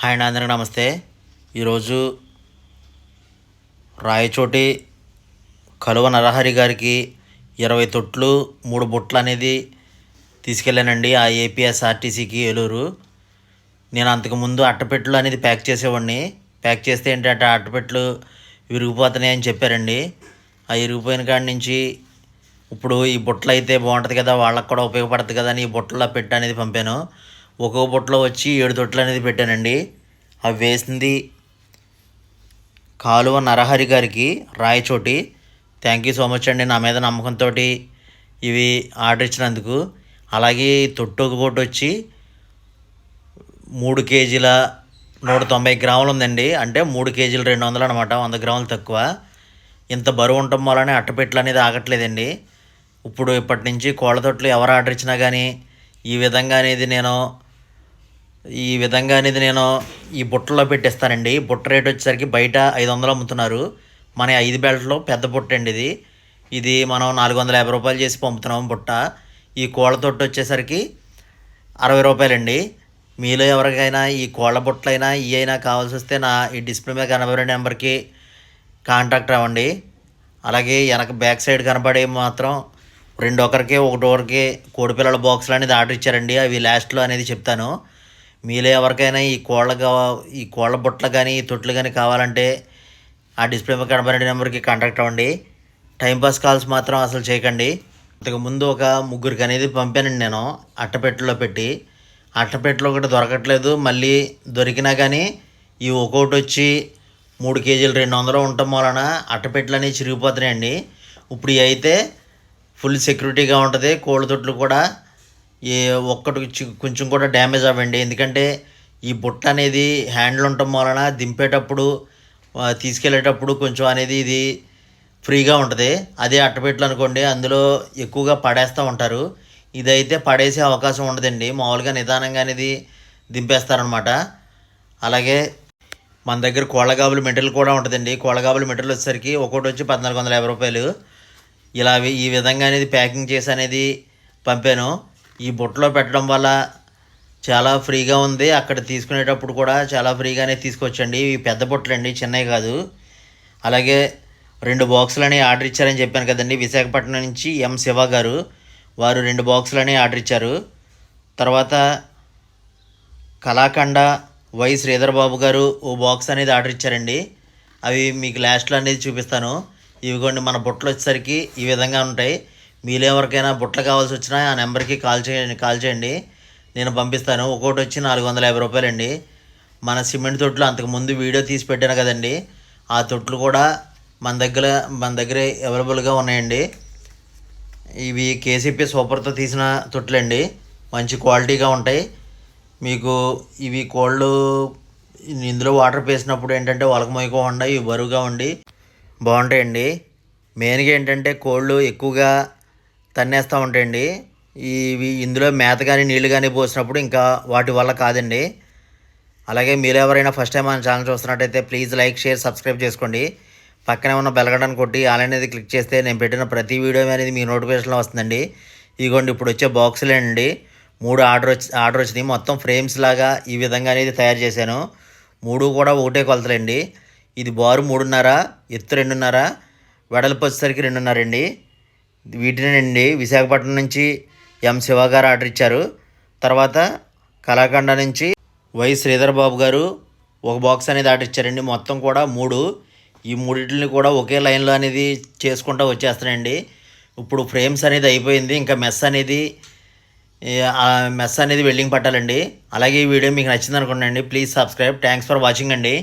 Hi అండి అందరికీ నమస్తే. ఈరోజు రాయచోటి కలువ నరహరి గారికి ఇరవై తొట్లు మూడు బుట్టలు అనేది తీసుకెళ్ళానండి ఆ ఏపీఎస్ఆర్టీసీకి ఏలూరు. నేను అంతకుముందు అట్టపెట్టెలు అనేది ప్యాక్ చేసేవాడిని. ప్యాక్ చేస్తే ఏంటంటే అట్టపెట్లు అట్టపెట్టెలు విరిగిపోతున్నాయి అని చెప్పారండి. ఆ విరిగిపోయిన కాడి నుంచి ఇప్పుడు ఈ బుట్టలు అయితే బాగుంటుంది కదా వాళ్ళకి కూడా ఉపయోగపడుతుంది కదా అని ఈ బుట్టలో పెట్టి అనేది పంపాను. ఒక్కొక్క బుట్టలో వచ్చి ఏడు తొట్లు అనేది పెట్టానండి. అవి వేసింది కాలువ నరహరి గారికి Rayachoti. Thank you so much అండి నా మీద నమ్మకంతో ఇవి ఆర్డర్ ఇచ్చినందుకు. అలాగే తొట్టు ఒక బొట్టు వచ్చి మూడు కేజీల నూట తొంభై గ్రాములు ఉందండి. అంటే మూడు కేజీలు రెండు వందలు అనమాట వంద గ్రాములు తక్కువ. ఇంత బరువు ఉండటం వల్లనే అట్టపెట్టెలు అనేది ఆగట్లేదండి. ఇప్పుడు ఇప్పటి నుంచి కోళ్ళ తొట్లు ఎవరు ఆర్డర్ ఇచ్చినా కానీ ఈ విధంగా అనేది నేను ఈ విధంగా అనేది నేను ఈ బుట్టలో పెట్టేస్తానండి. బుట్ట రేట్ వచ్చేసరికి బయట ఐదు వందలు అమ్ముతున్నారు. మన ఐదు బెల్ట్లో పెద్ద బుట్ట అండి ఇది. ఇది మనం నాలుగు వందల యాభై రూపాయలు చేసి పంపుతున్నాం బుట్ట. ఈ కోళ్ళ తొట్టు వచ్చేసరికి అరవై రూపాయలండి. మీలో ఎవరికైనా ఈ కోళ్ళ బుట్టలైనా ఈ అయినా కావాల్సి వస్తే నా ఈ డిస్ప్లే మీద కనబడే నెంబర్కి కాంటాక్ట్ అవ్వండి. అలాగే వెనక బ్యాక్ సైడ్ కనబడే మాత్రం రెండు ఒకరికి ఒకటి ఒకరికి కోడిపిల్లల బాక్సులు అనేది ఆర్డర్ ఇచ్చారండి. అవి లాస్ట్లో అనేది చెప్తాను. మీలో ఎవరికైనా ఈ కోళ్ళ ఈ కోళ్ళ బుట్టలు కానీ ఈ తొట్లు కానీ కావాలంటే ఆ డిస్ప్లే మీద కనబడే నెంబర్కి కాంటాక్ట్ అవ్వండి. టైంపాస్ కాల్స్ మాత్రం అసలు చేయకండి. ఇంతకు ముందు ఒక ముగ్గురికి అనేది పంపానండి నేను అట్టపెట్టెలో పెట్టి. అట్టపెట్టెలో ఒకటి దొరకట్లేదు మళ్ళీ దొరికినా కానీ ఈ ఒక్కొక్కటి వచ్చి మూడు కేజీలు రెండు వందలు ఉండటం వలన అట్టపెట్టెలు అనేవి చిరిగిపోతున్నాయండి. ఇప్పుడు అయితే ఫుల్ సెక్యూరిటీగా ఉంటుంది కోళ్ళ తొట్లు కూడా ఏ ఒక్కటి కొంచెం కూడా డ్యామేజ్ అవ్వండి. ఎందుకంటే ఈ బుట్ట అనేది హ్యాండిల్ ఉండటం వలన దింపేటప్పుడు తీసుకెళ్ళేటప్పుడు కొంచెం అనేది ఇది ఫ్రీగా ఉంటుంది. అదే అట్టపెట్లు అనుకోండి అందులో ఎక్కువగా పడేస్తూ ఉంటారు. ఇదైతే పడేసే అవకాశం ఉండదండి. మామూలుగా నిదానంగా అనేది దింపేస్తారనమాట. అలాగే మన దగ్గర కోళ్ళగాబులు మెటీరియల్ కూడా ఉంటుందండి. కోళ్ళగాబులు మెటీరియల్ వచ్చేసరికి ఒక్కొక్కటి వచ్చి పద్నాలుగు వందల యాభై రూపాయలు. ఇలా ఈ విధంగా అనేది ప్యాకింగ్ చేసి అనేది పంపాను. ఈ బుట్టలో పెట్టడం వల్ల చాలా ఫ్రీగా ఉంది. అక్కడ తీసుకునేటప్పుడు కూడా చాలా ఫ్రీగానే తీసుకొచ్చండి. ఇవి పెద్ద బుట్టలు అండి చిన్నవి కాదు. అలాగే రెండు బాక్సులని ఆర్డర్ ఇచ్చారని చెప్పాను కదండి. విశాఖపట్నం నుంచి ఎం శివ గారు వారు రెండు బాక్సులని ఆర్డర్ ఇచ్చారు. తర్వాత కళాఖండ వై శ్రీధర్ బాబు గారు ఓ బాక్స్ అనేది ఆర్డర్ ఇచ్చారండి. అవి మీకు లాస్ట్లో అనేది చూపిస్తాను. ఇవిగోండి మన బుట్టలు వచ్చేసరికి ఈ విధంగా ఉంటాయి. మీలో ఎవరికైనా బుట్టలు కావాల్సి వచ్చినా ఆ నెంబర్కి కాల్ చేయండి కాల్ చేయండి. నేను పంపిస్తాను. ఒక్కొక్కటి వచ్చి నాలుగు వందల యాభై రూపాయలండి. మన సిమెంట్ తొట్లు అంతకు ముందు వీడియో తీసి పెట్టాను కదండి. ఆ తొట్లు కూడా మన దగ్గర మన దగ్గర అవైలబుల్గా ఉన్నాయండి. ఇవి కేసీపీ సూపర్తో తీసిన తొట్లండి. మంచి క్వాలిటీగా ఉంటాయి. మీకు ఇవి కోళ్ళు ఇందులో వాటర్ పేసినప్పుడు ఏంటంటే వలకమొయ్యకుండా ఇవి బరువుగా ఉండి బాగుంటాయండి. మెయిన్గా ఏంటంటే కోళ్ళు ఎక్కువగా తన్నేస్తూ ఉంటాయండి. ఇవి ఇందులో మేత కానీ నీళ్ళు కానీ పోసినప్పుడు ఇంకా వాటి వల్ల కాదండి. అలాగే మీరు ఎవరైనా ఫస్ట్ టైం మన ఛానల్ చూస్తున్నట్టయితే ప్లీజ్ లైక్ షేర్ సబ్స్క్రైబ్ చేసుకోండి. పక్కనే ఉన్న బెలగడాన్ని కొట్టి ఆల్ అనేది క్లిక్ చేస్తే నేను పెట్టిన ప్రతి వీడియో అనేది మీ నోటిఫికేషన్లో వస్తుందండి. ఇదిగోండి ఇప్పుడు వచ్చే బాక్సులేనండి మూడు ఆర్డర్ వచ్చి ఆర్డర్ వచ్చినాయి. మొత్తం ఫ్రేమ్స్ లాగా ఈ విధంగా అనేది తయారు చేశాను. మూడు కూడా ఒకటే కొలతలండి. ఇది బారు మూడున్నర ఎత్తు రెండున్నర వెడల్పు వచ్చేసరికి రెండున్నర అండి. వీటినండి విశాఖపట్నం నుంచి ఎం శివ గారు ఆర్డర్ ఇచ్చారు. తర్వాత కళాఖండ నుంచి వై శ్రీధర్ బాబు గారు ఒక బాక్స్ అనేది ఆర్డర్ ఇచ్చారండి. మొత్తం కూడా మూడు. ఈ మూడింటిని కూడా ఒకే లైన్లో అనేది చేసుకుంటూ వచ్చేస్తానండి ఇప్పుడు ఫ్రేమ్స్ అనేది అయిపోయింది. ఇంకా మెస్ అనేది మెస్ అనేది వెల్డింగ్ పట్టాలండి. అలాగే ఈ వీడియో మీకు నచ్చింది అనుకోండి please subscribe. Thanks for watching అండి.